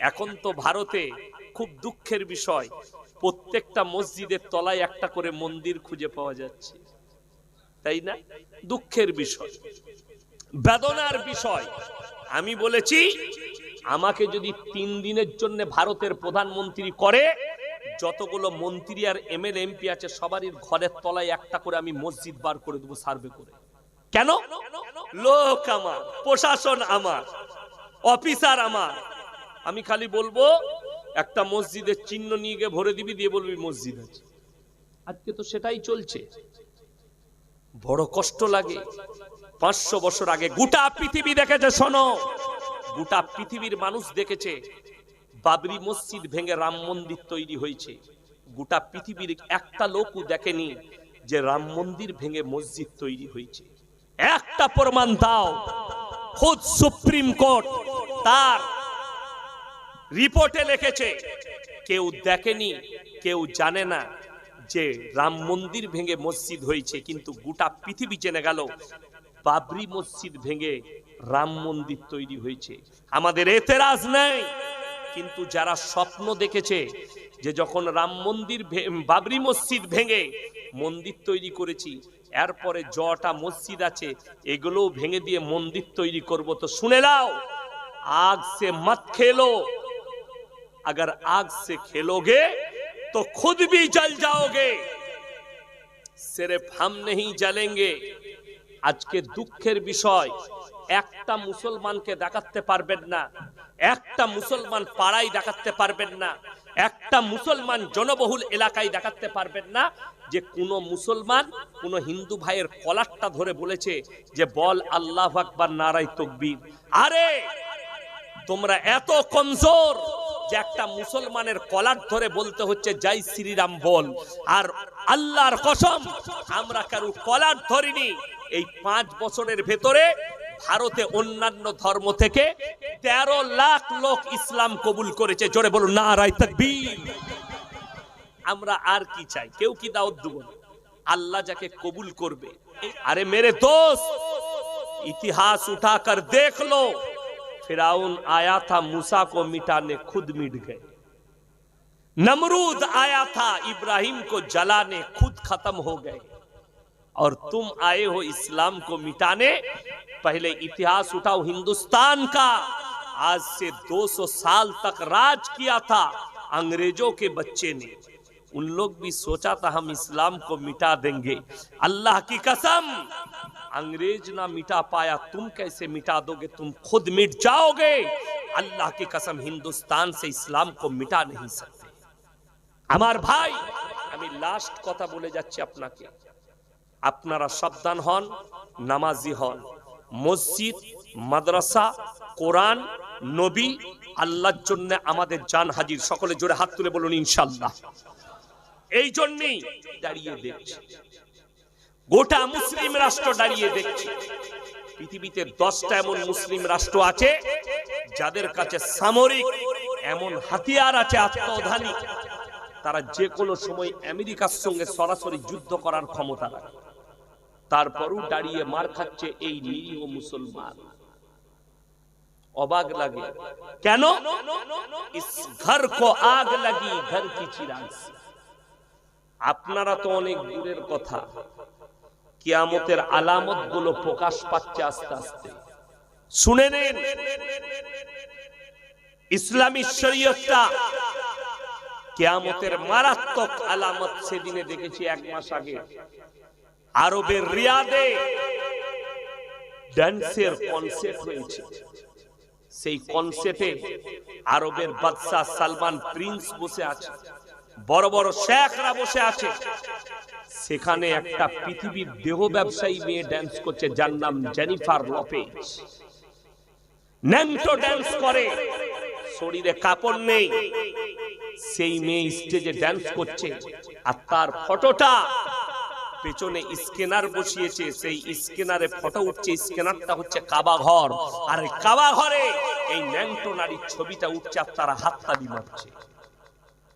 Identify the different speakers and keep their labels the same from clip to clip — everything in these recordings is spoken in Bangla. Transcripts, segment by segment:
Speaker 1: এখন তো ভারতে খুব দুঃখের বিষয়। প্রত্যেকটা মসজিদের তলায় একটা করে মন্দির খুঁজে পাওয়া যাচ্ছে। তাই না? দুঃখের বিষয়। বেদনার বিষয়। আমি বলেছি, আমাকে যদি তিন দিনের জন্য ভারতের প্রধানমন্ত্রী করে, যতগুলো মন্ত্রী আর এমএলএ এমপি আছে, সবারই ঘরের তলায় একটা করে আমি মসজিদ বার করে দেবো সার্ভে করে। কেন? লোক আমার, প্রশাসন আমার, অফিসার আমার আমি খালি বলব, একটা মসজিদের চিহ্ন নিয়ে গিয়ে ভরে দিবি, দিয়ে বলবি মসজিদ আছে। আজকে তো সেটাই চলছে। বড় কষ্ট লাগে। পাঁচশো বছর আগে গোটা পৃথিবী দেখেছে, শোনো। গোটা পৃথিবীর মানুষ দেখেছে, বাবরি মসজিদ ভেঙে রাম মন্দির তৈরি হয়েছে। গোটা পৃথিবীর একটা লোকও দেখেনি যে রাম মন্দির ভেঙে মসজিদ তৈরি হয়েছে। একটা প্রমাণ দাও, খোদ সুপ্রিম কোর্ট তার রিপোর্টে লিখেছে, কেউ দেখেনি, কেউ জানে না যে রাম মন্দির ভেঙে মসজিদ হয়েছে, কিন্তু গোটা পৃথিবী জেনে গেল বাবরি মসজিদ ভেঙে রাম মন্দির তৈরি হয়েছে। আমাদের এতেরাজ নাই, কিন্তু যারা স্বপ্ন দেখেছে যে যখন রাম মন্দির বাবরি মসজিদ ভেঙে মন্দির তৈরি করেছি, এরপরে জটা মসজিদ আছে, এগুলোও ভেঙে দিয়ে মন্দির তৈরি করব, তো শুনে নাও, আগ সে মত খেলো अगर आग से खेलोगे तो खुद भी जल जाओगे सिर्फ हम नहीं जलेंगे আজকে দুঃখের বিষয় একটা মুসলমানকে দেখাতে পারবেন না একটা মুসলমান পাড়ায় দেখাতে পারবেন না একটা মুসলমান জনবহুল এলাকায় দেখাতে পারবেন না যে কোন মুসলমান কোন হিন্দু ভাইয়ের কলারটা ধরে বলেছে যে বল আল্লাহ আকবার নারাই তকবীর আরে তোমরা এত কমজোর যে একটা মুসলমানের কলার ধরে বলতে হচ্ছে, জয় শ্রীরাম বল। আর আল্লাহর কসম, আমরা কারু কলার ধরিনি। এই পাঁচ বছরের ভেতরে ভারতে অন্যান্য ধর্ম থেকে ১৩ লাখ লোক ইসলাম কবুল করেছে। জোরে বলুন না রায় তাকবীর। আমরা আর কি চাই? কেউ কি দাওয়াত দেব আল্লাহ যাকে কবুল করবে আরে মেরে দোষ ইতিহাস উঠা কর দেখল फिराउन आया था मूसा को मिटाने, खुद मिट गए। नमरूद आया था इब्राहिम को जलाने, खुद खत्म हो गए। और तुम आए हो इस्लाम को मिटाने, पहले इतिहास उठाओ, हिंदुस्तान का। आज से 200 साल तक राज किया था अंग्रेज़ों के बच्चे ने। उन लोग भी सोचा था हम इस्लाम को मिटा देंगे। अल्लाह की कसम अंग्रेज ना मिटा पाया तुम कैसे मिटा दोगे तुम खुद मिट जाओगे अल्लाह की कसम हिंदुस्तान से इस्लाम को मिटा नहीं सकते আমার ভাই আমি লাস্ট কথা বলে যাচ্ছি আপনাকে আপনারা সাবধান হন নামাজি হন মসজিদ মাদ্রাসা কোরআন নবী আল্লাহর জন্য আমাদের জান হাজির সকলে জোরে হাত তুলে বলুন ইনশাল্লাহ এই জন্যই দাঁড়িয়ে দেখছি গোটা মুসলিম রাষ্ট্র দাঁড়িয়ে দেখছে। পৃথিবীতে দশটা এমন মুসলিম রাষ্ট্র আছে, যাদের কাছে সামরিক এমন হাতিয়ার আছে আত্মধানিক তারা যে কোনো সময় আমেরিকার সঙ্গে সরাসরি যুদ্ধ করার ক্ষমতা রাখে। তারপরও দাঁড়িয়ে মার খাচ্ছে এই নিরীহ মুসলমান। অবাক লাগে। কেন? ঘর কো আগ লাগি, ঘর কি চিরাগ আপনারা তো অনেক দূরের কথা। কিয়ামতের আলামতগুলো প্রকাশ পাচ্ছে আস্তে আস্তে। শুনে নেন, ইসলামী শরীয়তটা কিয়ামতের মারাত্মক আলামত সেদিনে দেখেছি এক মাস আগে। আরবের রিয়াদে ড্যান্সের কনসেপ্ট হয়েছে সেই কনসেপ্টে আরবের বাদশাহ সালমান প্রিন্স বসে আছে, বড় বড় শেখরা বসে আছে। সেখানে একটা পৃথিবীর দেহ ব্যবসায়ী মেয়ে ড্যান্স করছে, যার নাম জেনিফার লপেজ ন্যাংটো ড্যান্স করে। শরীরে কাপড় নেই। সেই মেয়ে স্টেজে ড্যান্স করছে। আর তার ফটোটা পেছনে স্ক্যানার বসিয়েছে। সেই স্ক্যানারে ফটো উঠছে। স্ক্যানারটা হচ্ছে কাবা ঘর। আর কাবা ঘরে এই ন্যাংটো নারীর ছবিটা উঠছে আর তারা হাততালি মারছে।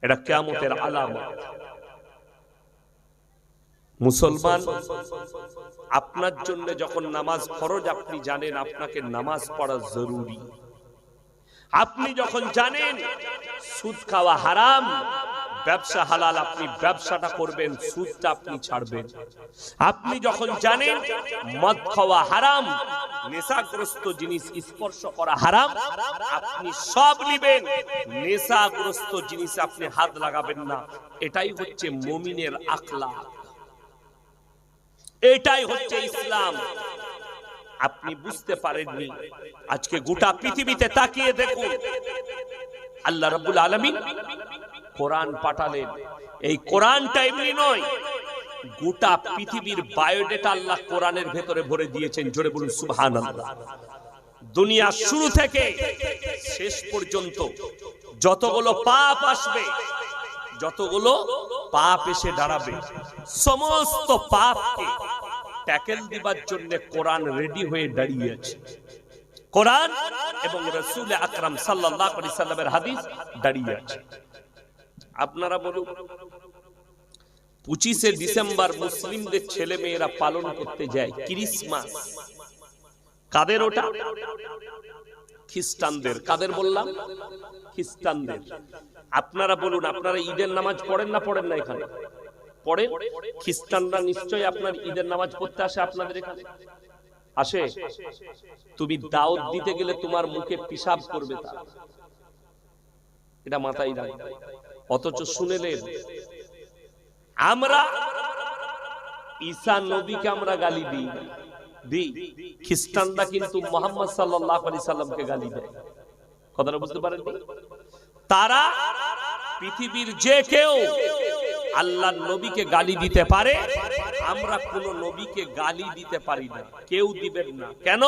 Speaker 1: এটা কেয়ামতের আলামত। মুসলমান, আপনার জন্য যখন নামাজ ফরজ, আপনি জানেন আপনাকে নামাজ পড়া জরুরি। আপনি যখন জানেন সুদ খাওয়া হারাম, ব্যবসা হালাল, আপনি ব্যবসাটা করবেন, সুদটা আপনি ছাড়বেন। আপনি যখন জানেন মদ খাওয়া হারাম, নেশাগ্রস্ত জিনিস স্পর্শ করা হারাম, আপনি সব নিবেন, নেশাগ্রস্ত জিনিস আপনি হাত লাগাবেন না। এটাই হচ্ছে মমিনের আখলা এটাই হচ্ছে ইসলাম। আপনি বুঝতে পারেননি। আজকে গোটা পৃথিবীতে তাকিয়ে দেখুন। আল্লাহ রাব্বুল আলামিন কোরআন পাঠালেন। এই কোরআনটা এমনি নয়। গোটা পৃথিবীর বায়োডেটা আল্লাহ কোরআনের ভেতরে ভরে দিয়েছেন। জোরে বলুন, সুবহানাল্লাহ। দুনিয়া শুরু থেকে শেষ পর্যন্ত যতগুলো পাপ আসবে যতগুলো পাপ এসে দাঁড়াবে, সমস্ত পাপকে ট্যাকেল দিবার জন্য কোরআন রেডি হয়ে দাঁড়িয়ে আছে। কোরআন এবং রসুল আকরাম আলাইহি সাল্লামের হাদিস দাঁড়িয়ে আছে। আপনারা বলুন, পঁচিশে ডিসেম্বর মুসলিমদের ছেলে মেয়েরা পালন করতে যায়, ক্রিসমাস। কাদের ওটা? খ্রিস্টানদের, কাদের বললাম? খ্রিস্টানদের। আপনারা বলুন, আপনারা ঈদের নামাজ পড়েন না পড়েন না এখানে? পড়েন? খ্রিস্টানরা নিশ্চয়ই আপনার ঈদের নামাজ পড়তে আসে আপনাদের এখানে? আসে? তুমি দাওয়াত দিতে গেলে তোমার মুখে পিসাব করবে তা। এটা মাথায় রাখবে। অথচ শুনেলেন, আমরা ঈসা নবীকে আমরা গালি দিই খ্রিস্টানরা কিন্তু মোহাম্মদ সাল্লাল্লাহু আলাইহি সাল্লামকে গালি দেয়। কথাটা বুঝতে পারেন তারা পৃথিবীর যে কেউ আল্লাহর নবীকে গালি দিতে পারে, আমরা কোন নবীকে গালি দিতে পারি না। কেউ দিবেন না। কেন?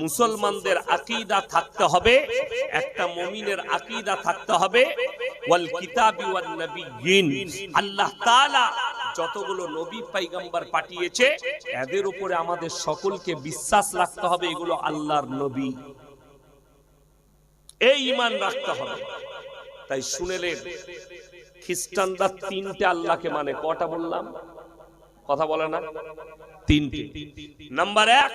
Speaker 1: মুসলমানদের আকীদা থাকতে হবে, একটা মুমিনের আকীদা থাকতে হবে। ওয়াল কিতাবি আল্লাহ যতগুলো নবী পয়গম্বর পাঠিয়েছে, এদের উপরে আমাদের সকলকে বিশ্বাস রাখতে হবে, এগুলো আল্লাহর নবী। এই ঈমান রাখতে হবে। তাই শুনেলেন খ্রিস্টানরা তিনটে আল্লাহকে মানে কটা বললাম? কথা বলে না? তিনটে। নাম্বার এক,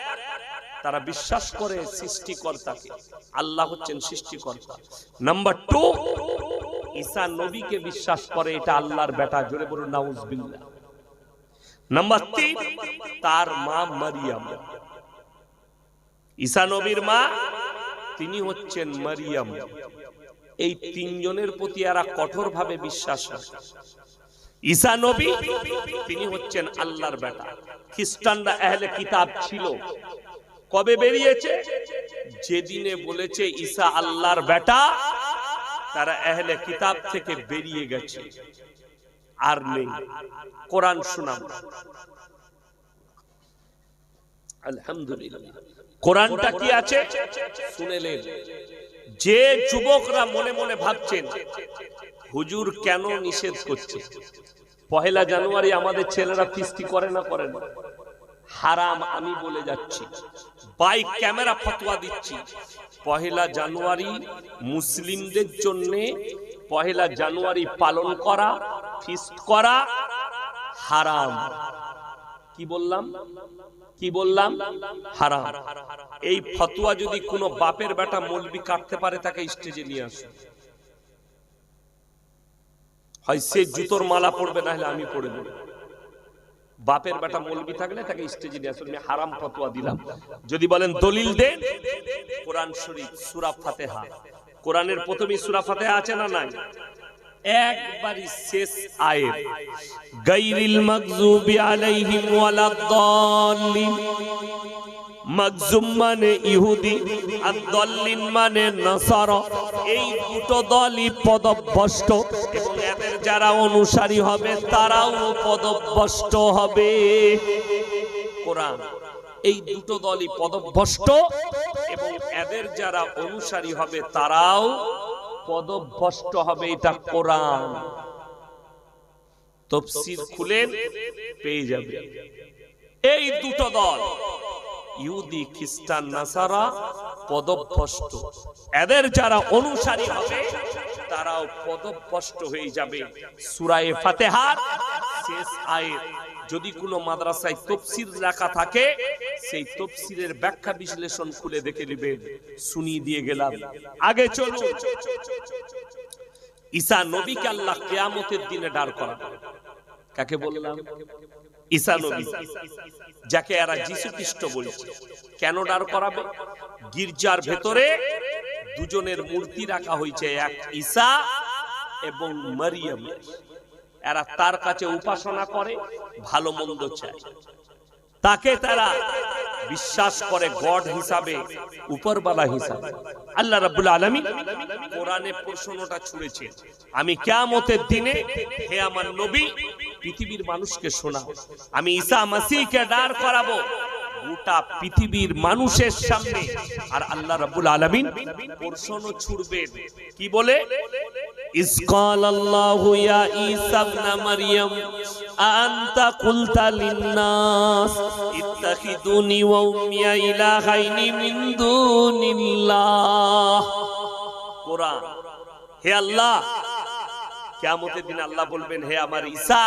Speaker 1: তারা বিশ্বাস করে সৃষ্টিকর্তাকে। আল্লাহ হচ্ছেন সৃষ্টিকর্তা। নাম্বার টু ঈসা নবীকে বিশ্বাস করে, এটা আল্লাহর বেটা, জোরে বলুন, নাউজবিল্লাহ। নাম্বার তিন, তার মা মারিয়াম। ঈসা নবীর মা, তিনি হচ্ছেন মারিয়াম। এই তিনজনের প্রতি এরা কঠোরভাবে বিশ্বাস রাখে ঈসা নবী, তিনি হচ্ছেন আল্লাহর বেটা। খ্রিস্টানরা আহলে কিতাব ছিল। কবে বেরিয়েছে? যেদিনে বলেছে, ঈসা আল্লাহর বেটা তারা আহলে কিতাব থেকে বেরিয়ে গেছে। আর নেই। কোরআন শুনাম আলহামদুলিল্লাহ। কোরআনটা কি আছে? শুনেলেন। যে যুবকরা মনে মনে ভাবছেন, হুজুর কেন নিষেধ করছে? পহেলা জানুয়ারি আমাদের ছেলেরা ফিস্টি করে না করে না? হারাম, আমি বলে যাচ্ছি। বাইক ক্যামেরা ফতোয়া দিচ্ছি। পহেলা জানুয়ারি মুসলিমদের জন্য পহেলা জানুয়ারি পালন করা, ফিস্ট করা হারাম। কি বললাম? কি বললাম? হারাম। এই ফতুয়া যদি কোনো বাপের বেটা মলবি কাটতে পারে, তাকে স্টেজে নিয়ে আসে। হয় সে জুতোর মালা পড়বে না হলে আমি পড়ে দেবো বাপের বেটা মলবি থাকলে তাকে স্টেজে নিয়ে আসলে হারাম ফতোয়া দিলাম। যদি বলেন দলিল দেন, কোরআন শরীফ, সুরা ফাতেহা। কোরআনের প্রথমেই সুরা ফাতেহা আছে না নাই? একবারই শেষ আয়াত। গায়রিল মাগযুবি আলাইহিম ওয়ালাদ-দাল্লিন মাগজুম মানে ইহুদি, আর দল্লিন মানে নাসারা। এই দুটো দলই পদভ্রষ্ট এদের যারা অনুসারী হবে, তারাও পদভ্রষ্ট হবে। কোরআন, এই দুটো দলই পদভ্রষ্ট, এবং এদের যারা অনুসারী হবে, তারাও পদভ্রষ্ট হবে, এটা কোরআন। তফসির খুলেন, পেয়ে যাবে। এই দুটো দল ইহুদি, খ্রিস্টান, নাসারা পদভ্রষ্ট। এদের যারা অনুসারী হবে, তারাও পদভ্রষ্ট হয়ে যাবে। সুরায়ে ফাতেহার শেষ আয়াত। যদি কোনো মাদ্রাসায় তফসির লেখা থাকে, সেই তফসিরের ব্যাখ্যা বিশ্লেষণ খুলে দেখে নেবেন শুনিয়ে দিয়ে গেলাম। আগে চলুন। ঈসা নবীকে আল্লাহ কেয়ামতের দিনে দাঁড় করাবে কাকে বললাম? যাকে এরা যিশু খ্রিস্ট বলছে। কেন দাঁড় করাবে? গির্জার ভেতরে দুজনের মূর্তি রাখা হয়েছে, এক ঈসা এবং মারিয়াম। এরা তার কাছে উপাসনা করে, ভালো মন্দ চায়। তাকে তারা বিশ্বাস করে গড হিসাবে, উপরবালা হিসাবে। আল্লাহ রাব্বুল আলামিন কোরআনে প্রশ্নটা ছুড়েছে আমি কিয়ামতের দিনে হে আমার নবী পৃথিবীর মানুষকে শোনাও আমি ঈসা মাসিহকে দাঁড় করাবো গোটা পৃথিবীর মানুষের সামনে আর আল্লাহ রাব্বুল আলামিন প্রশ্ন ছুড়বেন কি বলে إذ قال الله يا عيسى ابن مريم أأنت قلت للناس اتخذوني وأمي إلهين من دون الله কোরআন হে আল্লাহ কিয়ামতের দিন আল্লাহ বলবেন, হে আমার ঈসা,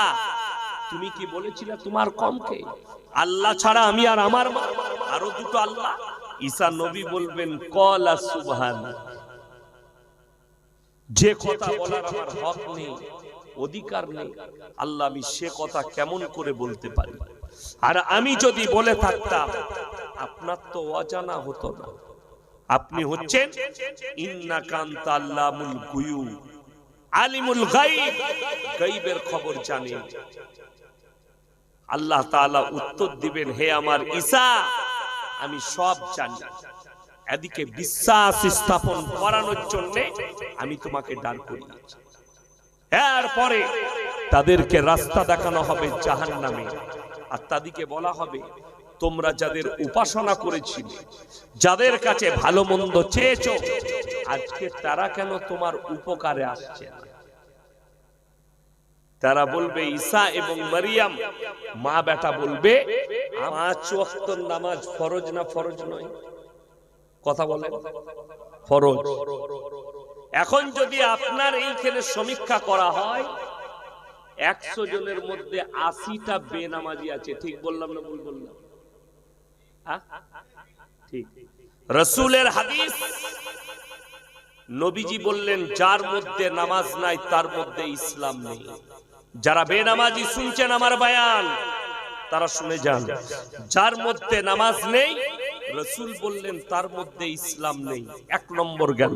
Speaker 1: তুমি কি বলেছিলে তোমার কমকে? আল্লাহ ছাড়া আমি আর আমার আরও দুটো আল্লাহ। ঈসা নবী বলবেন, কলা সুবহান যে কথা বলার আমার হক নেই, অধিকার নেই। আল্লাহ, আমি সে কথা কেমন করে বলতে পারি? আর আমি যদি বলে থাকতাম, আপনার তো অজানা হতো না। আপনি হচ্ছেন ইন্না আল্লামুল গুয়ু আলিমুল গাইব, গাইবের খবর জানেন আল্লাহ তাআলা উত্তর দিবেন, হে আমার ঈসা, আমি সব জানি। এদিকে বিশ্বাস স্থাপন করানোর জন্য আমি তোমাকে দাঁড় করিয়েছি এরপরে তাদেরকে রাস্তা দেখানো হবে জাহান নামে আর তাদেরকে বলা হবে তোমরা যাদের উপাসনা করেছিলে, যাদের কাছে ভালো মন্দ চেয়েছো, আজকে তারা কেন তোমার উপকারে আসছে তারা বলবে, ঈসা এবং মারিয়াম, মা বেটা বলবে ওয়াক্ত নামাজ ফরজ না ফরজ নয়? কথা বলে। ফরজ। এখন যদি আপনার এইখানে সমীক্ষা করা হয়, একশো জনের মধ্যে আশিটা বেনামাজি আছে, ঠিক বললাম না ভুল বললাম? রসুলের হাদিস, নবীজি বললেন, যার মধ্যে নামাজ নাই, তার মধ্যে ইসলাম নেই। যারা বেনামাজি শুনছেন আমার বায়ান, তারা শুনে যান। যার মধ্যে নামাজ নেই, রসুল বললেন, তার মধ্যে ইসলাম নেই। এক নম্বর গেল।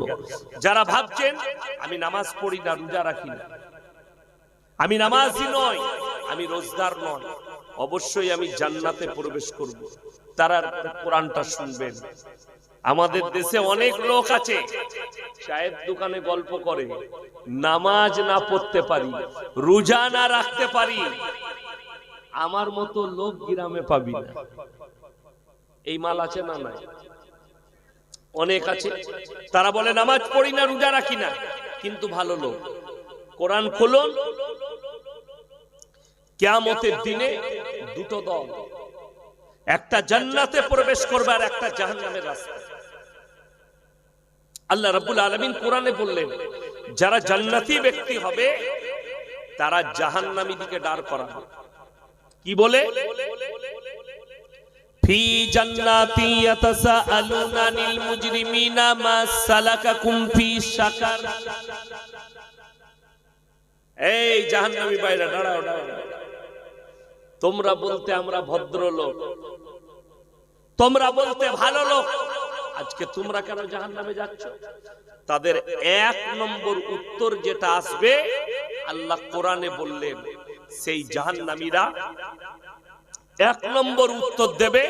Speaker 1: যারা ভাবছেন, আমি নামাজ পড়ি না, রোজা রাখি না। আমি নামাজি নয়, আমি রোজদার নয়। অবশ্যই আমি জান্নাতে প্রবেশ করব। তারা কোরআনটা শুনবেন। আমাদের দেশে অনেক লোক আছে চায়ের দোকানে গল্প করে, নামাজ না পড়তে পারি, রোজা না রাখতে পারি, আমার মতো লোক গ্রামে পাবি না। এই মাল আছে না নাই? অনেক আছে, তারা বলে, নামাজ পড়ি না, রোজা রাখি না। কিন্তু ভালো লোক। কোরআন খুলুন, কেয়ামতের দিনে দুটো দল একটা জান্নাতে প্রবেশ করবে আর একটা জাহান্নামের রাস্তা। আল্লাহ রাব্বুল আলামিন কোরআনে বললেন, যারা জান্নাতি ব্যক্তি হবে, তারা জাহান্নামী দিকে দাঁড় করা হবে কি বলে? ফি জান্নাতি ইয়াতাসাআলুনা আনিল মুজরিমিনা মা সালাকাকুম ফি সাকার এই জাহান্নামী দাঁড়াও দাঁড়াও। তোমরা বলতে আমরা ভদ্রলোক। তোমরা বলতে ভালো লোক। আজকে তোমরা কেন জাহান নামে যাচ্ছ? তাদের এক নম্বর উত্তর যেটা আসবে, আল্লাহ কোরআনে বললেন সেই জাহান্নামীরা এক নম্বর উত্তর দেবে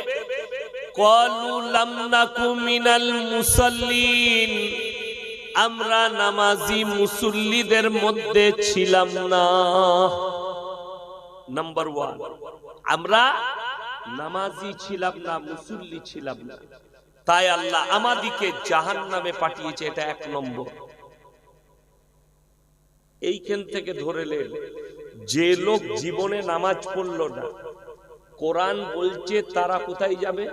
Speaker 1: আমরা নামাজি মুসল্লিদের মধ্যে ছিলাম না। নাম্বার ওয়ান আমরা নামাজি ছিলাম না, মুসল্লি ছিলাম না। তাই আল্লাহ আমাদিকে জাহান নামে পাঠিয়েছে, এটা এক নম্বর। এইখান থেকে ধরেলেন যে লোক জীবনে নামাজ পড়ল না, কোরআন বলছে তারা কোথায় যাবে?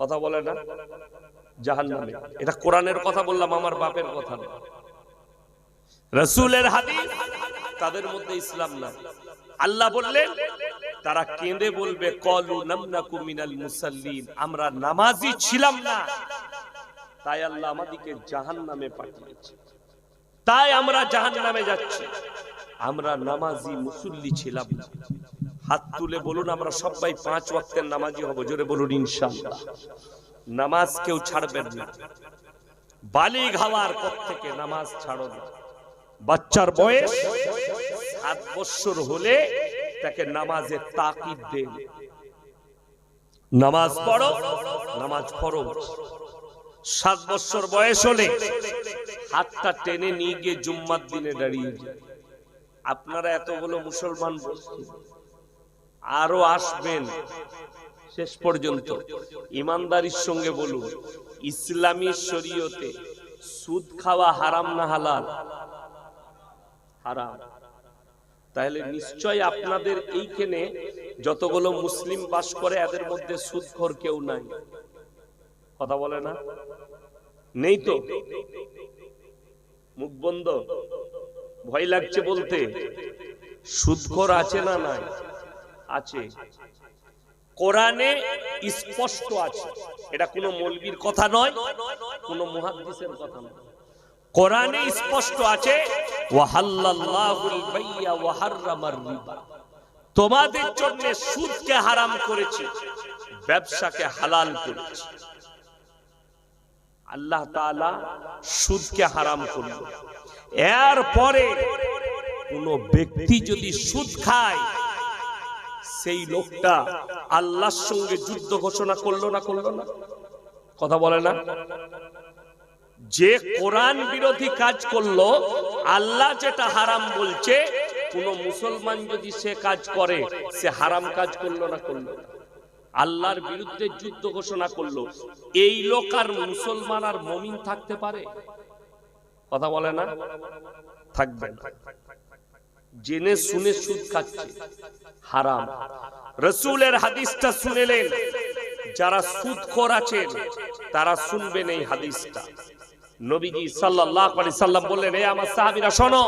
Speaker 1: কথা বলে না? জাহান নামে এটা কোরআনের কথা বললাম, আমার বাপের কথা না। রসুলের হাদিস, তাদের মধ্যে ইসলাম না। আল্লাহ বললেন তারা কেঁদে বলবে, কলু নামনাকু মিনাল মুসাল্লিন, আমরা নামাজি ছিলাম না। তাই আল্লাহ আমাদেরকে জাহান্নামে পাঠিয়েছে। তাই আমরা জাহান্নামে যাচ্ছি। আমরা নামাজি মুসল্লি ছিলাম হাত তুলে বলুন, আমরা সবাই পাঁচ ওয়াক্তের নামাজি হব, জোরে বলুন, ইনশাআল্লাহ। নামাজ কেউ ছাড়বেন না। বালি হওয়ার পর থেকে নামাজ ছাড়ো না। বাচ্চার বয়স সাত বছর হলে তাকে নামাজে তাকিদ দেন। নামাজ পড়ো নামাজ পড়ো। সাত বছর বয়স হলে হাতটা টেনে নিয়ে গিয়ে জুম্মার দিনে দাঁড়িয়ে যায়। আপনারা এতগুলো মুসলমান বলছেন আরও আসবেন। শেষ পর্যন্ত ইমানদারির সঙ্গে বলুন ইসলামী শরীয়তে সুদ খাওয়া হারাম না হালাল? হারাম। তাহলে নিশ্চয় আপনাদের এইখানে যতগুলো মুসলিম বাস করে এদের মধ্যে সুদখোর কেউ নাই কথা বলে না নেই তো মুখ বন্ধ ভয় লাগছে বলতে সুদখোর আছে না নাই আছে কোরআনে স্পষ্ট আছে এটা কোনো মলবির কথা নয় কোনো মুহাদ্দিসের কথা নয় কোরআনে স্পষ্ট আছে তোমাদের জন্য সুদকে হারাম করেছে, ব্যবসাকে হালাল করেছে। আল্লাহ তাআলা সুদকে হারাম করল। এরপরে কোন ব্যক্তি যদি সুদ খায়, সেই লোকটা আল্লাহর সঙ্গে যুদ্ধ ঘোষণা করল না করল না? কথা বলে না? যে কোরআন বিরোধী কাজ করল, আল্লাহ যেটা হারাম বলছে, কোন মুসলমান যদি সে কাজ করে, সে হারাম কাজ করল না করল আল্লাহর বিরুদ্ধে যুদ্ধ ঘোষণা করল। এই লোক আর মুসলমান আর মমিন থাকতে পারে? কথা বলে না? থাকবে জেনে শুনে সুদ খাচ্ছে। হারাম। রসুলের হাদিসটা শুনেলেন যারা সুদ সুদখোর আছেন, তারা শুনবেন এই হাদিসটা। নবীজি সাল্লাল্লাহু আলাইহি সাল্লাম বললেন হে আমার সাহাবীরা, শোনো,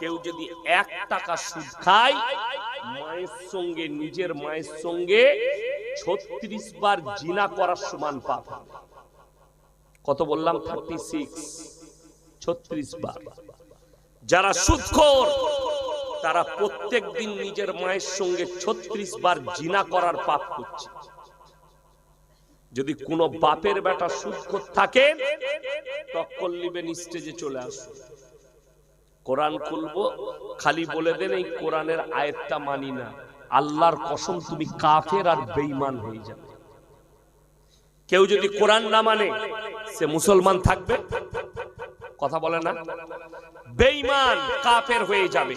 Speaker 1: কেউ যদি এক টাকা সুদ খায়, মায়ের সঙ্গে, নিজের মায়ের সঙ্গে ছত্রিশ বার জিনা করার সমান পাপ কত বললাম? থার্টি সিক্স ছত্রিশ বার। যারা সুদখোর, তারা প্রত্যেক দিন নিজের মায়ের সঙ্গে ছত্রিশ বার জিনা করার পাপ করছে। যদি কোন বাপের বেটা সুখ থাকে নিবেন স্টেজে চলে আসুন কোরআন খুলবো, খালি বলে দেন এই কোরআনের আয়াতটা মানি না। আল্লাহর কসম, তুমি কাফের আর বেঈমান হয়ে যাবে। কেউ যদি কোরআন না মানে সে মুসলমান থাকবে? কথা বলে না? বেঈমান কাফের হয়ে যাবে।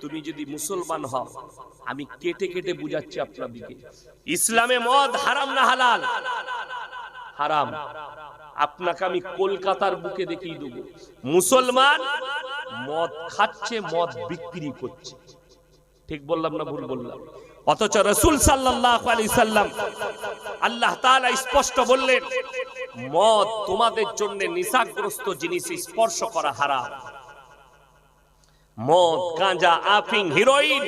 Speaker 1: তুমি যদি মুসলমান হও, আমি কেটে কেটে বুঝাচ্ছি আপনাদেরকে ইসলামে মদ হারাম না হালাল? হারাম। আপনাকে আমি কলকাতার বুকে দেখিয়ে দেবো। মুসলমান মদ খাচ্ছে, মদ বিক্রি করছে। ঠিক বললাম না ভুল বললাম? অথচ রসুল সাল্লাল্লাহু আলাইহি সাল্লাম আল্লাহ তাআলা স্পষ্ট বললেন মদ তোমাদের জন্য নিশাগ্রস্ত জিনিস স্পর্শ করা হারাম। মদ, গাঁজা আফিং হিরোইন,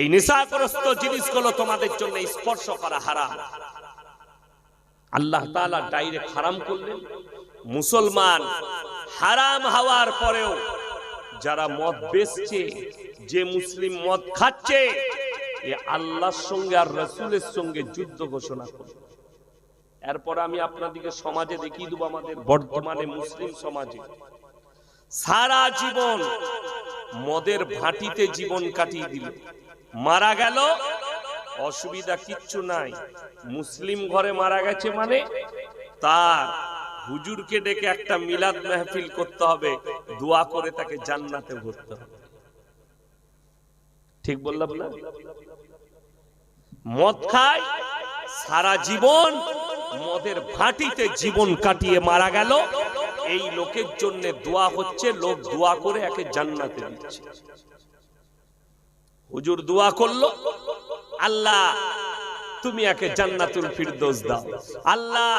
Speaker 1: এই নেশাগ্রস্ত জিনিসগুলো তোমাদের জন্য স্পর্শ করা হারাম। আল্লাহ তাআলা ডাইরেক্ট হারাম করলেন। মুসলমান হারাম হওয়ার পরেও যারা মদ বেচছে, যে মুসলিম মদ খাচ্ছে, এ আল্লাহর সঙ্গে আর রসুলের সঙ্গে যুদ্ধ ঘোষণা করল এরপর আমি আপনাদেরকে সমাজে দেখিয়ে দেবো আমাদের বর্তমানে মুসলিম সমাজে। সারা জীবন মদের ভাটিতে জীবন কাটিয়ে দিল। মারা গেল, অসুবিধা কিচ্ছু নাই। মুসলিম ঘরে মারা গেছে মানে তার হুজুরকে ডেকে একটা মিলাদ মেহফিল করতে হবে, দোয়া করে তাকে জান্নাতে ভরতে হবে। ঠিক বললাম না? মদ খায়, সারা জীবন মদের ভাটিতে জীবন কাটিয়ে মারা গেল। এই লোকের জন্য দোয়া হচ্ছে, লোক দোয়া করে একে জান্নাতে দিচ্ছে। হুজুর দোয়া করল, আল্লাহ, তুমি একে জান্নাতুল ফিরদৌস দাও। আল্লাহ,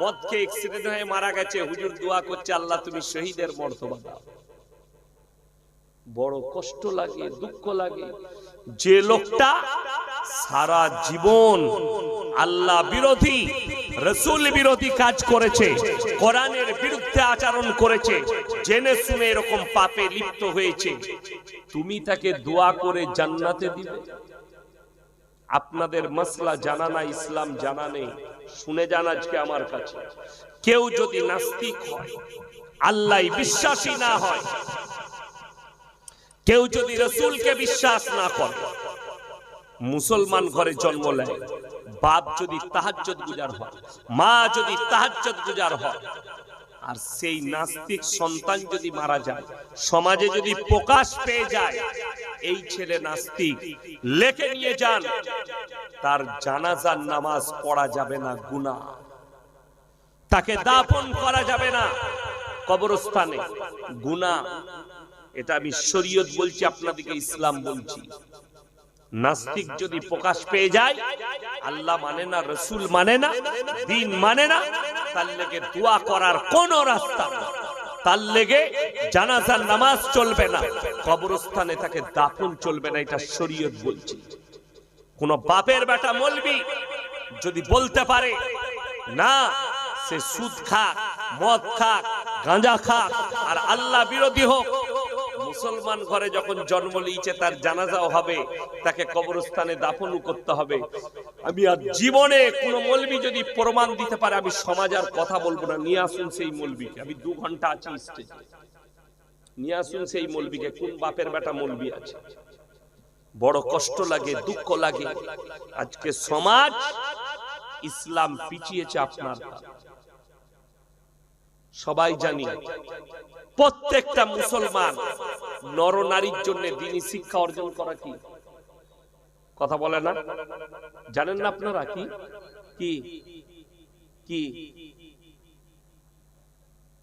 Speaker 1: মদকে এক্সিডেন্ট হয়ে মারা গেছে, হুজুর দোয়া করছে, আল্লাহ, তুমি শহীদের মর্তবা দাও। বড় কষ্ট লাগে, দুঃখ লাগে। যে লোকটা সারা জীবন আল্লাহ বিরোধী, রসুল বিরোধী কাজ করেছে, কোরআনের বিরুদ্ধে আচরণ করেছে, জেনে শুনে এরকম পাপে লিপ্ত হয়েছে। তুমি তাকে দোয়া করে জান্নাতে দিবে? আপনাদের মসলা জানা না ইসলাম জানা নেই, শুনে যান আজকে আমার কাছে। কেউ যদি নাস্তিক হয়, আল্লাহ বিশ্বাসী না হয়, কেউ যদি রসুলকে বিশ্বাস না করে, মুসলমান ঘরে জন্ম নেয়। বাপ যদি তাহাজ্জত গুজার হয়, মা যদি তাহাজ্জত গুজার হয়, আর সেই নাস্তিক সন্তান যদি মারা যায়, সমাজে যদি প্রকাশ পেয়ে যায়, এই ছেলে নাস্তিক লেখে নিয়ে যান, তার জানাজার নামাজ পড়া যাবে না, গুনাহ। তাকে দাপন করা যাবে না, কবরস্থানে। গুনা এটা আমি শরীয়ত বলছি, আপনাদেরকে ইসলাম বলছি। নাস্তিক যদি প্রকাশ পেয়ে যায়, আল্লাহ মানে না, রসুল মানে না, দিন মানে না, তার লেগে দোয়া করার কোন রাস্তা তার লেগে জানাজার নামাজ চলবে না, কবরস্থানে তাকে দাফন চলবে না, এটা শরীয়ত বলছি। কোন বাপের বেটা মলবি যদি বলতে পারে, না, সে সুদ খাক, মদ খাক, গাঁজা খাক, আর আল্লাহ বিরোধী হোক মুসলমান ঘরে যখন জন্ম নিয়েছে, তার জানাজাও হবে, তাকে কবরস্থানে দাফনও করতে হবে। আমি আর জীবনে কোন মলবি যদি প্রমাণ দিতে পারে, আমি সমাজ আর কথা বলব না। নিয়ে আসুন সেই মলবিকে। আমি দু ঘণ্টা আছি স্টেজে নিয়ে আসুন সেই মলবিকে। কোন বাপের বেটা মলবি আছে? বড় কষ্ট লাগে, দুঃখ লাগে। আজকে সমাজ ইসলাম পিছিয়েছে আপনার। সবাই জানি, প্রত্যেকটা মুসলমান নরনারীর জন্য দিনী শিক্ষা অর্জন করা কি? কথা বলে না? জানেন না আপনারা কি? কি? কি?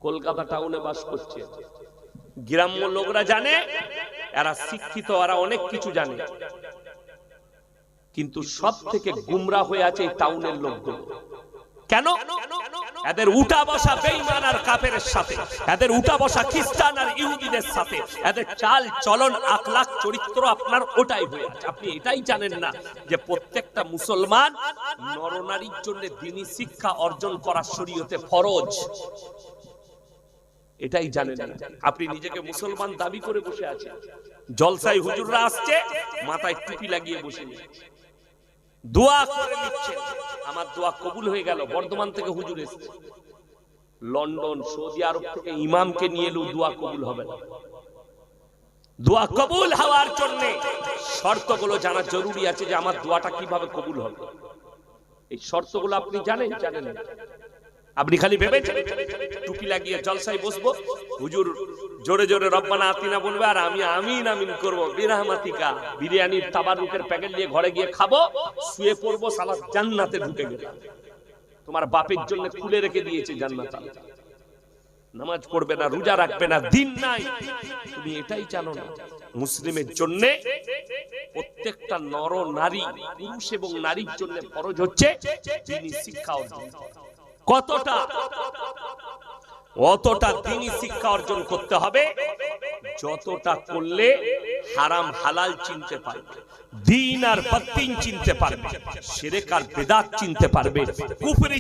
Speaker 1: কলকাতা টাউনে বাস করছে। গ্রাম্য লোকরা জানে, এরা শিক্ষিত, এরা অনেক কিছু জানে। কিন্তু সব থেকে গুমরা হয়ে আছে এই টাউনের লোকগুলো। কেন? এদের উঠা বসা বেঈমান আর কাফের সাথে, এদের উঠা বসা খ্রিস্টান আর ইহুদিদের সাথে, এদের চাল চলন, আখলাখ, চরিত্র আপনার ওটাই হয়ে আছে। আপনি এটাই জানেন না যে প্রত্যেকটা মুসলমান নরনারীর জন্য দিনী শিক্ষা অর্জন করা শরীয়তে ফরজ। এটাই জানেন না। আপনি নিজেকে মুসলমান দাবি করে বসে আছেন। জলসাই হুজুররা আসছে, মাথায় টুপি লাগিয়ে বসে। দোয়া করে নিচ্ছেন। আমার দোয়া কবুল হয়ে গেল, বর্ধমান থেকে হুজুর এসেছে। লন্ডন, সৌদি আরব থেকে ইমামকে নিয়ে এলো দোয়া কবুল হবে না। দোয়া কবুল হওয়ার জন্য শর্তগুলো জানা জরুরি আছে যে আমার দোয়াটা কীভাবে কবুল হবে। এই শর্তগুলো আপনি জানেন জানেন? আপনি খালি ভেবেছেন? টুপি লাগিয়ে জলসায় বসবো? হুজুর, জোরে জোরে রব্বানা আতিনা বলবে, আর আমি আমিন আমিন করব, বিরাহমাতিকা। বিরিয়ানির তাবারুকের প্যাকেট নিয়ে ঘরে গিয়ে খাব, শুয়ে পড়ব সালা জান্নাতে ঢুকে গেলাম তোমার বাপের জন্য খুলে রেখে দিয়েছে জান্নাত নামাজ পড়বে না, রোজা রাখবে না, দিন নাই। তুমি এটাই জানো না, মুসলিমের জন্য প্রত্যেকটা নর নারী পুরুষ এবং নারীর জন্য ফরজ হচ্ছে তিনি শিক্ষা অর্জন। কতটা? অতটা দিনই শিক্ষা অর্জন করতে হবে, যতটা করলে হারাম হালাল চিনতে পারবে, দিন আর চিনতে পারবে বেদাত চিনতে পারবে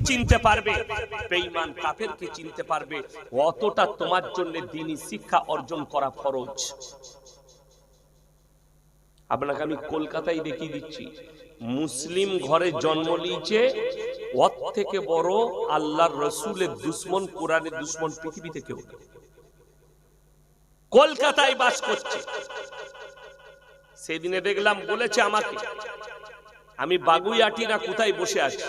Speaker 1: চিনতে পারবে চিনতে পারবে, অতটা তোমার জন্য দিনই শিক্ষা অর্জন করা ফরজ। আপনাকে আমি কলকাতায় দেখিয়ে দিচ্ছি মুসলিম ঘরে জন্ম নিয়েছে, ওর থেকে বড় আল্লাহর রসুলের দুশ্মন, কোরআনের দুশ্মন পৃথিবীতে কেউ কলকাতায় বাস করছে। সেদিনে দেখলাম, বলেছে আমাকে, আমি বাগুইয়াটি না, কোথায় বসে আছি?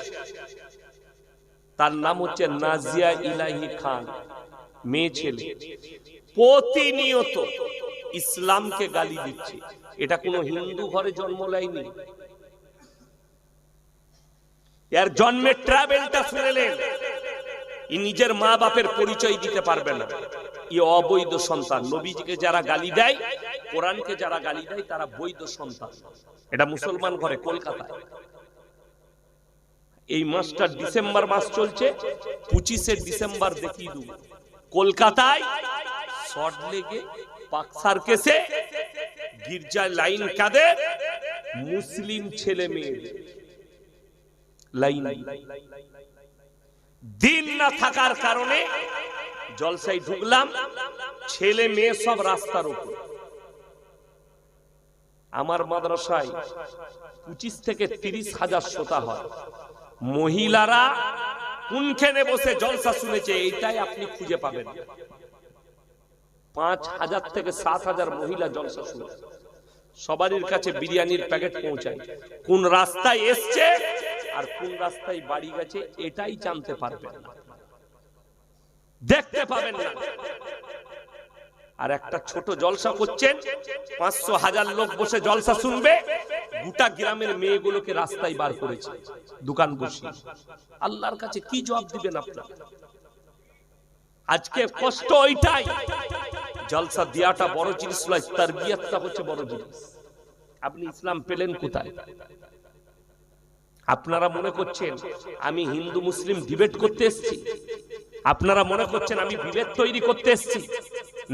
Speaker 1: তার নাম হচ্ছে নাজিয়া ইলাহি খান, মেয়ে ছেলে। প্রতিনিয়ত ইসলামকে গালি দিচ্ছে। এটা কোনো হিন্দু ঘরে জন্ম নেয়নি। এর জন্মের ট্রাভেলটা শুনেলেন ই নিজের মা বাপের পরিচয় দিতে পারবে না। ই অবৈধ সন্তান। নবীজিকে যারা গালি দেয়, কোরআনকে যারা গালি দেয়, তারা বৈধ সন্তান। এটা মুসলমান ঘরে কলকাতায়। এই মাসটা ডিসেম্বর মাস চলছে, পঁচিশে ডিসেম্বর দেখিয়ে দেব। কলকাতায় শর্ট লেগে পাক সার্কেসে গির্জায় লাইন কাদের মুসলিম ছেলে মেয়ে। দিন না থাকার কারণে জলসাই ঢুকলাম, ছেলে মেয়ে সব রাস্তার উপর। আমার মাদ্রাসায় পঁচিশ থেকে তিরিশ হাজার শ্রোতা হয়। মহিলারা কোনখানে বসে জলসা শুনেছে, এইটাই আপনি খুঁজে পাবেন। পাঁচ হাজার থেকে সাত হাজার মহিলা জলসা শুনেছে সবারই কাছে বিরিয়ানির প্যাকেট পৌঁছায়। কোন রাস্তায় এসছে আর কোন রাস্তায় বাড়ি গেছে এটাই জানতে পারবেন না। দেখতে পাবেন না। আর একটা ছোট জলসা করছেন, পাঁচশো হাজার লোক বসে জলসা শুনবে, গোটা গ্রামের মেয়েগুলোকে রাস্তায় বার করেছে, দোকান বসিয়ে। আল্লাহর কাছে কি জবাব দিবেন আপনার? আজকে কষ্ট ওইটাই, জলসা দিয়াটা বড় জিনিস নয় তার বিয়াতটা হচ্ছে বড় জিনিস। আপনি ইসলাম পেলেন কোথায়? আপনারা মনে করছেন আমি হিন্দু মুসলিম ডিবেট করতে এসেছি? আপনারা মনে করছেন আমি বিভেদ তৈরি করতে এসেছি?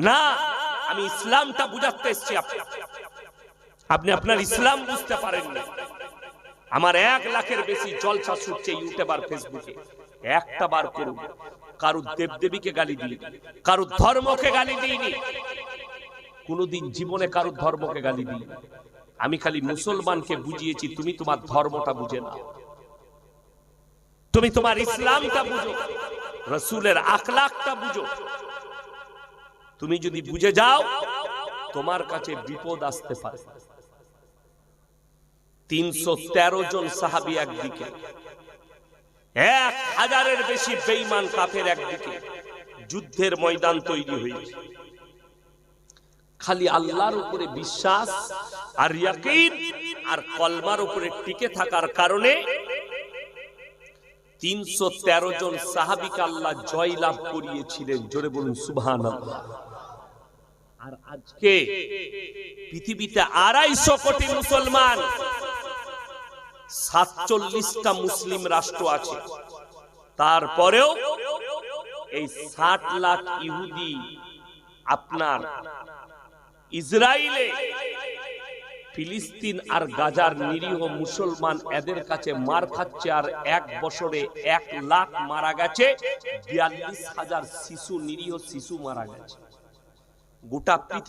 Speaker 1: না, আমি ইসলামটা বুঝাতে এসেছি আপনি আপনার ইসলাম বুঝতে পারেননি। আমার এক লাখের বেশি জলসা ছুটছে ইউটিউব আর ফেসবুকে। একটা বার করুন। কারুর দেবদেবীকে গালি দিই কারুর ধর্মকে গালি দিইনি। কোনোদিন জীবনে কারুর ধর্মকে গালি দিই আমি খালি মুসলমানকে বুঝিয়েছি তুমি তোমার ধর্মটা বুঝে নাও। তুমি তোমার ইসলামটা বুঝো। রসুলের আখলাকটা বুঝো। তুমি যদি বুঝে যাও তোমার কাছে বিপদ আসতে পারে। তিনশো তেরো জন সাহাবি একদিকে। এক হাজারের বেশি বেইমান কাফের একদিকে। যুদ্ধের ময়দান তৈরি হয়েছে। খালি আল্লাহর উপরে বিশ্বাস আর ইয়াকিন আর কলমার উপরে টিকে থাকার কারণে তিনশো তেরো জন সাহাবিকে আল্লাহ জয় লাভ করিয়েছিলেন। জোরে বলুন সুবহান আর আজকে পৃথিবীতে আড়াইশো কোটি মুসলমান, সাতচল্লিশটা মুসলিম রাষ্ট্র আছে। তারপরেও এই ষাট লাখ ইহুদি আপনার ইসরায়েলে ফিলিস্তিন আর গাজার নিরীহ মুসলমান এদের কাছে মার খাচ্ছে আর এক বছরে এক লাখ মারা গেছে, বিয়াল্লিশ হাজার শিশু, নিরীহ শিশু মারা গেছে। গোটা পৃথিবী